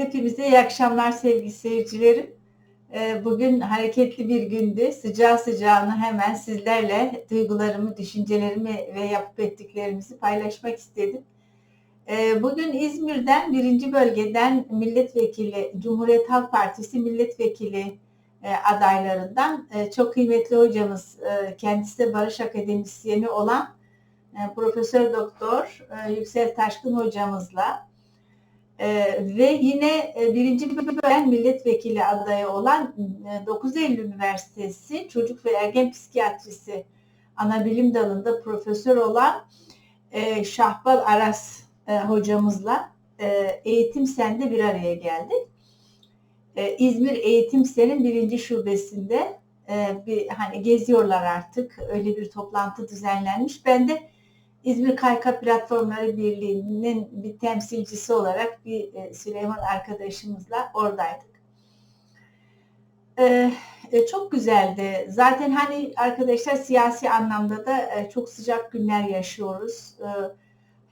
Hepinize iyi akşamlar sevgili seyircilerim. Ee, bugün hareketli bir gündü. Sıcağı sıcağına hemen sizlerle duygularımı, düşüncelerimi ve yapıp ettiklerimizi paylaşmak istedim. Ee, bugün İzmir'den birinci bölgeden milletvekili, Cumhuriyet Halk Partisi milletvekili e, adaylarından e, çok kıymetli hocamız, e, kendisi de Barış Akademisyeni olan Profesör Doktor Yüksel Taşkın hocamızla ee, ve yine e, birinci bölüm milletvekili adayı olan e, 9 Eylül Üniversitesi Çocuk ve Ergen Psikiyatrisi ana bilim dalında profesör olan e, Şahbal Aras e, hocamızla e, Eğitim Sen'de bir araya geldik. E, İzmir Eğitim Sen'in birinci şubesinde e, bir hani geziyorlar artık. Öyle bir toplantı düzenlenmiş. Ben de İzmir Kayka Platformları Birliği'nin bir temsilcisi olarak bir e, Süleyman arkadaşımızla oradaydık. Ee, e, çok güzeldi. Zaten hani arkadaşlar siyasi anlamda da e, çok sıcak günler yaşıyoruz.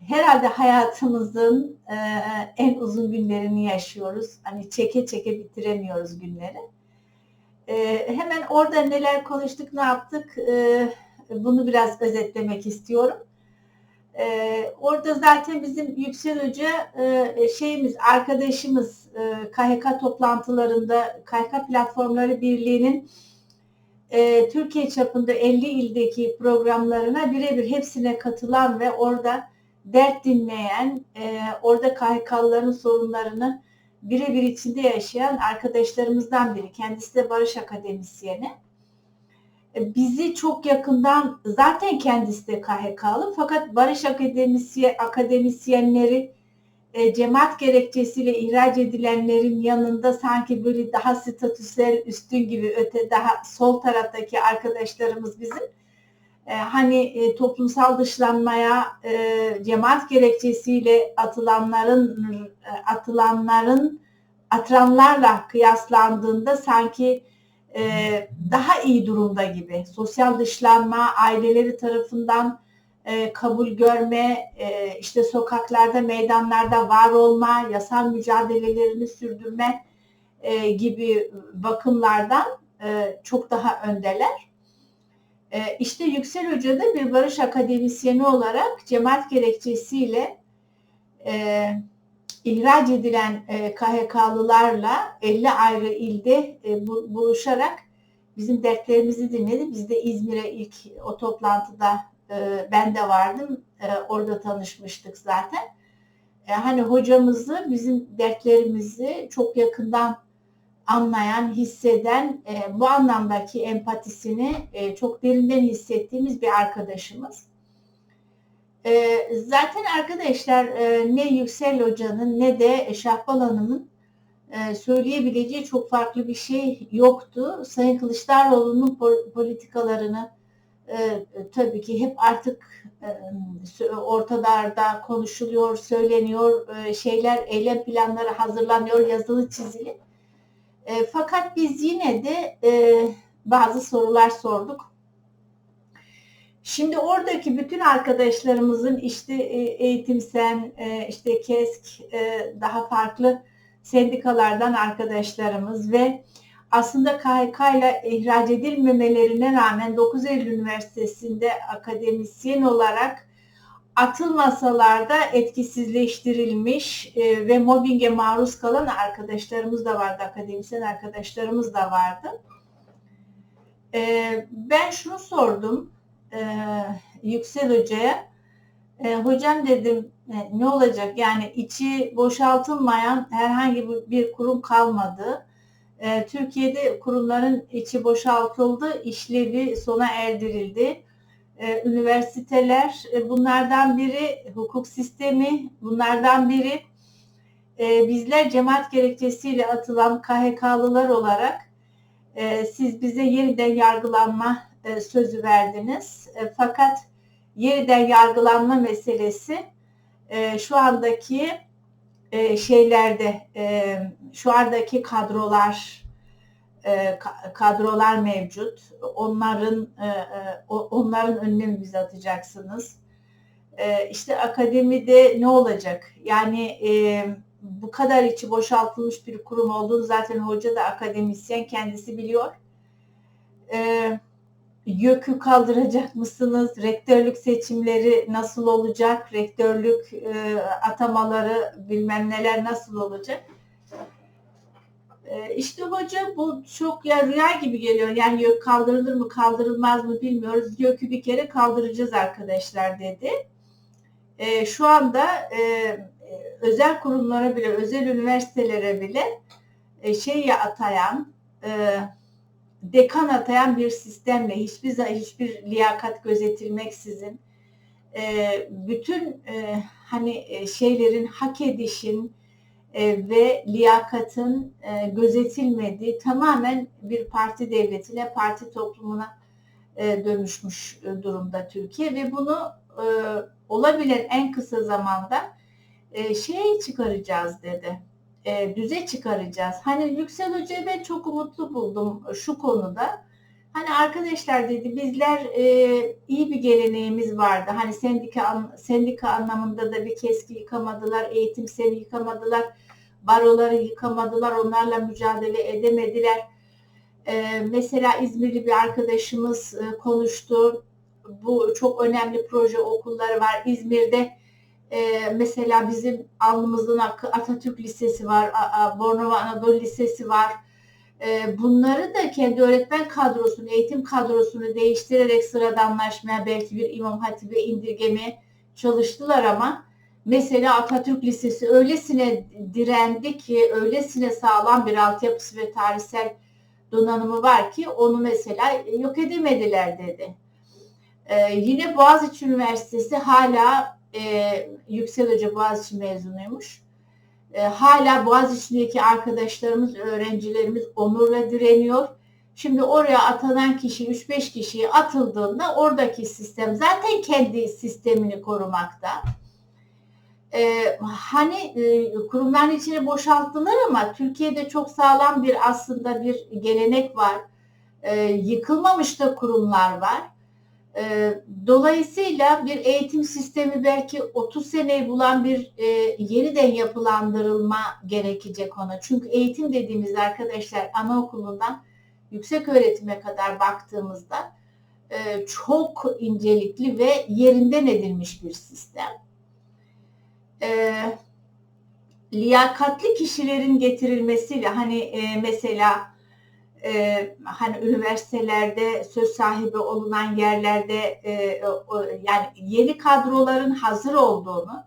Herhalde hayatımızın e, en uzun günlerini yaşıyoruz. Hani çeke çeke bitiremiyoruz günleri. Hemen orada neler konuştuk, ne yaptık? Bunu biraz özetlemek istiyorum. Ee, orada zaten bizim Yüksel Hoca e, şeyimiz, arkadaşımız e, KHK toplantılarında KHK Platformları Birliği'nin e, Türkiye çapında 50 ildeki programlarına birebir hepsine katılan ve orada dert dinleyen, e, orada KHK'lıların sorunlarını birebir içinde yaşayan arkadaşlarımızdan biri. Kendisi de Barış Akademisyeni. E, bizi çok yakından zaten kendisi de KHK'lı fakat Barış Akademisyen, akademisyenleri e, cemaat gerekçesiyle ihraç edilenlerin yanında sanki böyle daha statüsel üstün gibi öte daha sol taraftaki arkadaşlarımız bizim. E, hani e, toplumsal dışlanmaya e, cemaat gerekçesiyle atılanların e, atılanların atılanlarla kıyaslandığında sanki e, daha iyi durumda gibi. Sosyal dışlanma, aileleri tarafından e, kabul görme, e, işte sokaklarda, meydanlarda var olma, yasal mücadelelerini sürdürme e, gibi bakımlardan e, çok daha öndeler. E, işte Yüksel Hoca da bir barış akademisyeni olarak cemaat gerekçesiyle e, ihraç edilen e, KHK'lılarla 50 ayrı ilde e, bu, buluşarak bizim dertlerimizi dinledi. Biz de İzmir'e ilk o toplantıda e, ben de vardım. E, orada tanışmıştık zaten. E, hani hocamızı bizim dertlerimizi çok yakından anlayan, hisseden, e, bu anlamdaki empatisini e, çok derinden hissettiğimiz bir arkadaşımız. E, zaten arkadaşlar e, ne Yüksel Hoca'nın ne de Şahbal Hanım'ın e, söyleyebileceği çok farklı bir şey yoktu. Sayın Kılıçdaroğlu'nun politikalarını e, tabii ki hep artık e, ortalarda konuşuluyor, söyleniyor, e, şeyler, eylem planları hazırlanıyor, yazılı çizili. E, fakat biz yine de e, bazı sorular sorduk Şimdi oradaki bütün arkadaşlarımızın işte e, eğitimsen, e, işte KESK, e, daha farklı sendikalardan arkadaşlarımız ve aslında KHK ile ihraç edilmemelerine rağmen 9 Eylül Üniversitesi'nde akademisyen olarak atılmasalar da etkisizleştirilmiş ve mobbinge maruz kalan arkadaşlarımız da vardı, akademisyen arkadaşlarımız da vardı. Ben şunu sordum, e, Yüksel Hoca'ya e, hocam dedim e, ne olacak yani içi boşaltılmayan herhangi bir kurum kalmadı. E, Türkiye'de kurumların içi boşaltıldı, işlevi sona erdirildi. E, üniversiteler e, bunlardan biri, hukuk sistemi bunlardan biri. E, bizler cemaat gerekçesiyle atılan KHK'lılar olarak e, siz bize yeniden yargılanma e, sözü verdiniz. E, fakat yeniden yargılanma meselesi e, şu andaki şeylerde şu andaki kadrolar kadrolar mevcut. Onların onların önüne mi bizi atacaksınız? İşte akademide ne olacak? Yani bu kadar içi boşaltılmış bir kurum olduğunu zaten hoca da akademisyen kendisi biliyor. E, YÖK'ü kaldıracak mısınız? Rektörlük seçimleri nasıl olacak? Rektörlük e, atamaları bilmem neler nasıl olacak? E, işte hoca bu çok ya rüya gibi geliyor. Yani YÖK kaldırılır mı kaldırılmaz mı bilmiyoruz. YÖK'ü bir kere kaldıracağız arkadaşlar dedi. E, şu anda e, özel kurumlara bile, özel üniversitelere bile e, şeyi atayan, e, dekan atayan bir sistemle hiçbir hiçbir liyakat gözetilmeksizin e, bütün e, hani e, şeylerin hak edişin e, ve liyakatın e, gözetilmediği tamamen bir parti devletine, parti toplumuna e, dönüşmüş e, durumda Türkiye. Ve bunu e, olabilen en kısa zamanda e, şey çıkaracağız dedi e, düze çıkaracağız. Hani Yüksel Hoca'yı ben çok umutlu buldum şu konuda. Hani arkadaşlar dedi bizler e, iyi bir geleneğimiz vardı. Hani sendika sendika anlamında da bir keski yıkamadılar, eğitim seni yıkamadılar, baroları yıkamadılar, onlarla mücadele edemediler. E, mesela İzmirli bir arkadaşımız e, konuştu. Bu çok önemli proje okulları var İzmir'de e, mesela bizim alnımızın Atatürk Lisesi var, Bornova Anadolu Lisesi var. E, bunları da kendi öğretmen kadrosunu, eğitim kadrosunu değiştirerek sıradanlaşmaya, belki bir İmam Hatip'e indirgemeye çalıştılar ama mesela Atatürk Lisesi öylesine direndi ki, öylesine sağlam bir altyapısı ve tarihsel donanımı var ki onu mesela yok edemediler dedi. Ee, yine Boğaziçi Üniversitesi hala e, Yüksel Hoca Boğaziçi mezunuymuş. E, hala Boğaziçi'ndeki arkadaşlarımız, öğrencilerimiz onurla direniyor. Şimdi oraya atanan kişi 3-5 kişiye atıldığında oradaki sistem zaten kendi sistemini korumakta. Ee, hani e, kurumların içine boşalttılar ama Türkiye'de çok sağlam bir aslında bir gelenek var. Ee, yıkılmamış da kurumlar var. Ee, dolayısıyla bir eğitim sistemi belki 30 seneyi bulan bir e, yeniden yapılandırılma gerekecek ona. Çünkü eğitim dediğimiz arkadaşlar anaokulundan yüksek öğretime kadar baktığımızda e, çok incelikli ve yerinden edilmiş bir sistem. E, liyakatli kişilerin getirilmesiyle hani e, mesela e, hani üniversitelerde söz sahibi olunan yerlerde e, o, yani yeni kadroların hazır olduğunu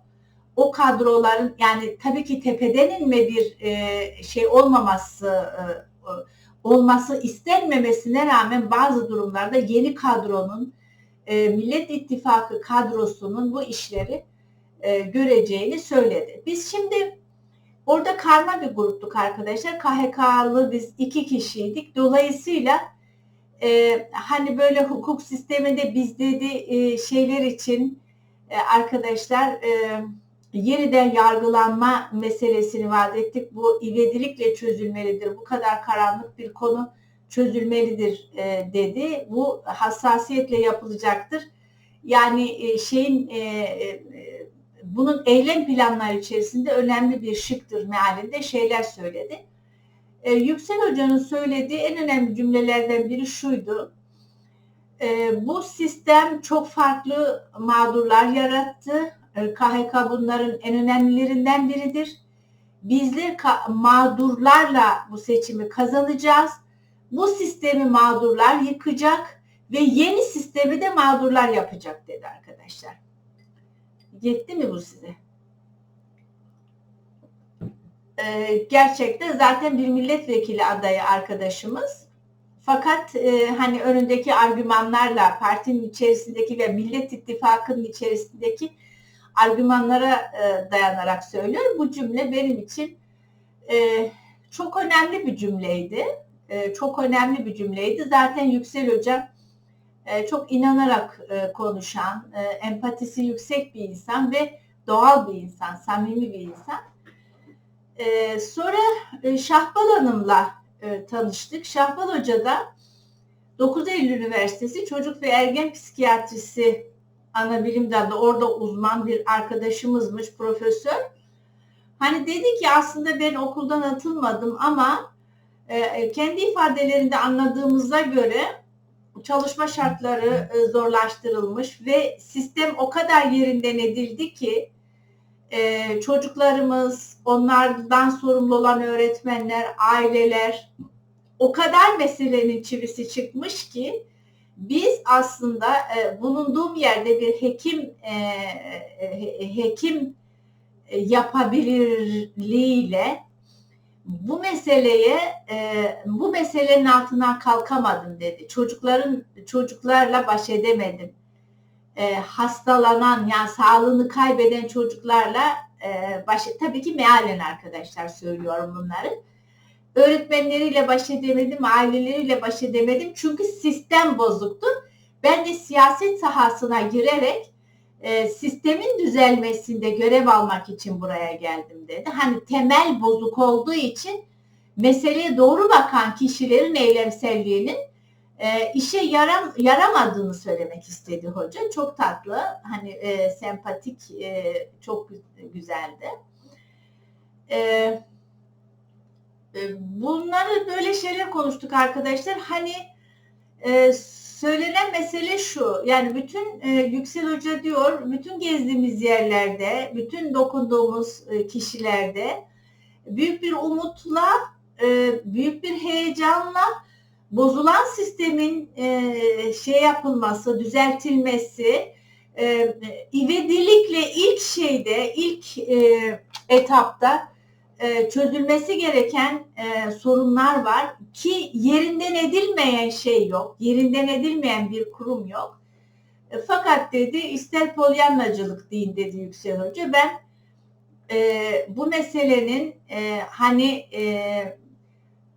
o kadroların yani tabii ki tepeden inme bir e, şey olmaması e, olması istenmemesine rağmen bazı durumlarda yeni kadronun e, Millet İttifakı kadrosunun bu işleri e, göreceğini söyledi. Biz şimdi Orada karma bir gruptuk arkadaşlar. KHK'lı biz iki kişiydik. Dolayısıyla e, hani böyle hukuk sisteminde biz dedi e, şeyler için e, arkadaşlar e, yeniden yargılanma meselesini vaat ettik. Bu ivedilikle çözülmelidir. Bu kadar karanlık bir konu çözülmelidir e, dedi. Bu hassasiyetle yapılacaktır. Yani e, şeyin e, e, bunun eylem planları içerisinde önemli bir şıktır mealinde şeyler söyledi. E, Yüksel Hoca'nın söylediği en önemli cümlelerden biri şuydu. E, bu sistem çok farklı mağdurlar yarattı. E, KHK bunların en önemlilerinden biridir. Bizler mağdurlarla bu seçimi kazanacağız. Bu sistemi mağdurlar yıkacak ve yeni sistemi de mağdurlar yapacak dedi arkadaşlar. Yetti mi bu size? Ee, gerçekten zaten bir milletvekili adayı arkadaşımız. Fakat e, hani önündeki argümanlarla partinin içerisindeki ve Millet İttifakı'nın içerisindeki argümanlara e, dayanarak söylüyor. Bu cümle benim için e, çok önemli bir cümleydi. E, çok önemli bir cümleydi. Zaten Yüksel Hocam e, çok inanarak e, konuşan, e, empatisi yüksek bir insan ve doğal bir insan, samimi bir insan. Sonra Şahbal Hanım'la tanıştık. Şahbal Hoca da 9 Eylül Üniversitesi Çocuk ve Ergen Psikiyatrisi ana bilim dalı orada uzman bir arkadaşımızmış profesör. Hani dedi ki aslında ben okuldan atılmadım ama e, kendi ifadelerinde anladığımıza göre çalışma şartları e, zorlaştırılmış ve sistem o kadar yerinden edildi ki e, çocuklarımız, onlardan sorumlu olan öğretmenler, aileler o kadar meselenin çivisi çıkmış ki biz aslında e, bulunduğum yerde bir hekim hekim yapabilirliğiyle bu meseleye e, bu meselenin altından kalkamadım dedi. Çocukların çocuklarla baş edemedim. E, hastalanan yani sağlığını kaybeden çocuklarla e, baş tabii ki mealen arkadaşlar söylüyorum bunları. Öğretmenleriyle baş edemedim, aileleriyle baş edemedim çünkü sistem bozuktu. Ben de siyaset sahasına girerek e, sistemin düzelmesinde görev almak için buraya geldim dedi. Hani temel bozuk olduğu için meseleye doğru bakan kişilerin eylemselliğinin e, işe yaram, yaramadığını söylemek istedi hoca. Çok tatlı, hani e, sempatik, e, çok güzeldi. E, e, bunları böyle şeyler konuştuk arkadaşlar. Hani e, söylenen mesele şu. Yani bütün e, Yüksel Hoca diyor, bütün gezdiğimiz yerlerde, bütün dokunduğumuz e, kişilerde büyük bir umutla, e, büyük bir heyecanla bozulan sistemin e, şey yapılması, düzeltilmesi, e, ivedilikle ilk şeyde, ilk e, etapta e, çözülmesi gereken e, sorunlar var ki yerinden edilmeyen şey yok. Yerinden edilmeyen bir kurum yok. E, fakat dedi ister polyanlacılık deyin dedi Yüksel Hoca. Ben e, bu meselenin e, hani e,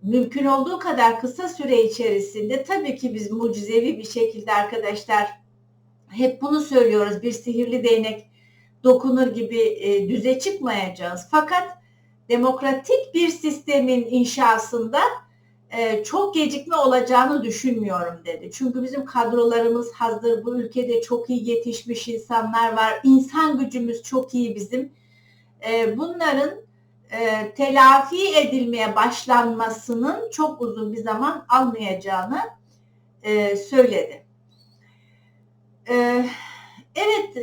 mümkün olduğu kadar kısa süre içerisinde tabii ki biz mucizevi bir şekilde arkadaşlar hep bunu söylüyoruz. Bir sihirli değnek dokunur gibi e, düze çıkmayacağız. Fakat demokratik bir sistemin inşasında e, çok gecikme olacağını düşünmüyorum dedi. Çünkü bizim kadrolarımız hazır. Bu ülkede çok iyi yetişmiş insanlar var. İnsan gücümüz çok iyi bizim. E, bunların e, telafi edilmeye başlanmasının çok uzun bir zaman almayacağını söyledi. Evet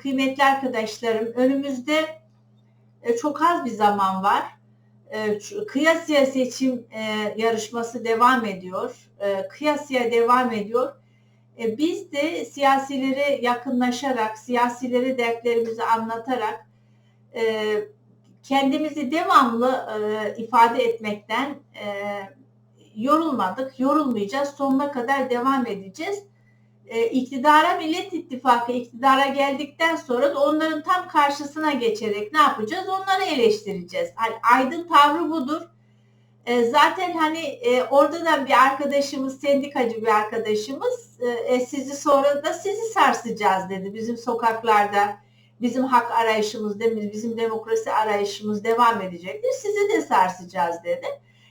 kıymetli arkadaşlarım önümüzde çok az bir zaman var. E, kıyasıya seçim e, yarışması devam ediyor. Kıyasıya devam ediyor. Biz de siyasilere yakınlaşarak, siyasilere dertlerimizi anlatarak kendimizi devamlı ifade etmekten yorulmadık, yorulmayacağız. Sonuna kadar devam edeceğiz e, iktidara Millet İttifakı iktidara geldikten sonra da onların tam karşısına geçerek ne yapacağız? Onları eleştireceğiz. Yani aydın tavrı budur. E, zaten hani e, orada da bir arkadaşımız, sendikacı bir arkadaşımız e, e, sizi sonra da sizi sarsacağız dedi. Bizim sokaklarda bizim hak arayışımız, bizim demokrasi arayışımız devam edecektir. Sizi de sarsacağız dedi.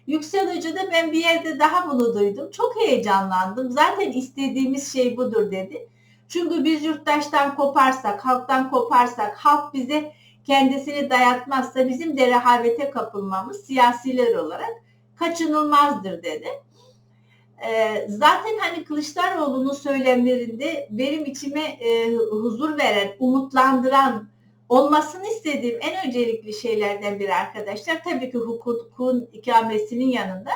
Yüksel Hoca'da ben bir yerde daha bunu duydum. Çok heyecanlandım. Zaten istediğimiz şey budur dedi. Çünkü biz yurttaştan koparsak, halktan koparsak, halk bize kendisini dayatmazsa bizim de rehavete kapılmamız siyasiler olarak kaçınılmazdır dedi. Ee, zaten hani Kılıçdaroğlu'nun söylemlerinde benim içime e, huzur veren, umutlandıran olmasını istediğim en öncelikli şeylerden biri arkadaşlar tabii ki hukukun ikamesinin yanında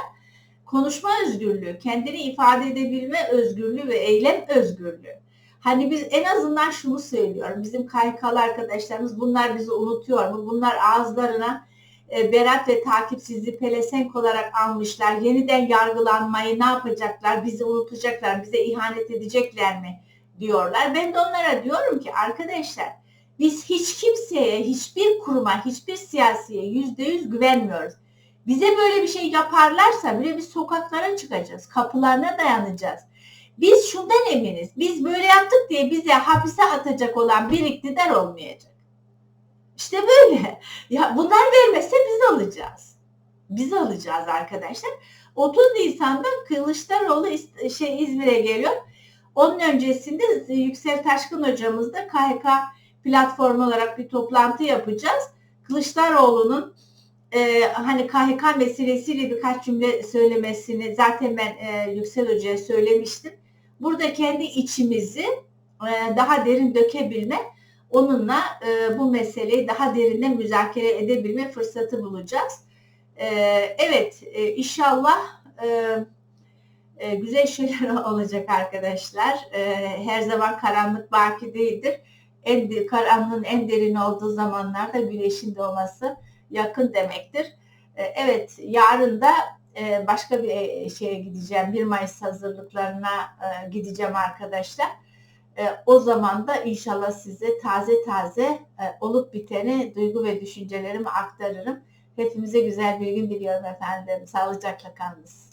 konuşma özgürlüğü, kendini ifade edebilme özgürlüğü ve eylem özgürlüğü. Hani biz en azından şunu söylüyorum. Bizim KYK'lı arkadaşlarımız bunlar bizi unutuyor mu? Bunlar ağızlarına e, berat ve takipsizliği pelesenk olarak almışlar. Yeniden yargılanmayı ne yapacaklar? Bizi unutacaklar, bize ihanet edecekler mi? diyorlar. Ben de onlara diyorum ki arkadaşlar biz hiç kimseye, hiçbir kuruma, hiçbir siyasiye yüzde yüz güvenmiyoruz. Bize böyle bir şey yaparlarsa bile biz sokaklara çıkacağız, kapılarına dayanacağız. Biz şundan eminiz, biz böyle yaptık diye bize hapise atacak olan bir iktidar olmayacak. İşte böyle. Ya bunlar vermezse biz alacağız. Biz alacağız arkadaşlar. 30 Nisan'da Kılıçdaroğlu şey İzmir'e geliyor. Onun öncesinde Yüksel Taşkın hocamız da KHK platform olarak bir toplantı yapacağız. Kılıçdaroğlu'nun e, hani KHK meselesiyle birkaç cümle söylemesini zaten ben e, Yüksel Hoca'ya söylemiştim. Burada kendi içimizi e, daha derin dökebilme, onunla e, bu meseleyi daha derinden müzakere edebilme fırsatı bulacağız. E, evet, e, inşallah e, e, güzel şeyler olacak arkadaşlar. E, her zaman karanlık baki değildir. En karanlığın en derin olduğu zamanlarda güneşin doğması yakın demektir. E, evet, yarın da e, başka bir e, şeye gideceğim. 1 Mayıs hazırlıklarına gideceğim arkadaşlar. O zaman da inşallah size taze taze olup biteni duygu ve düşüncelerimi aktarırım. Hepimize güzel bir gün diliyorum efendim. Sağlıcakla kalınız.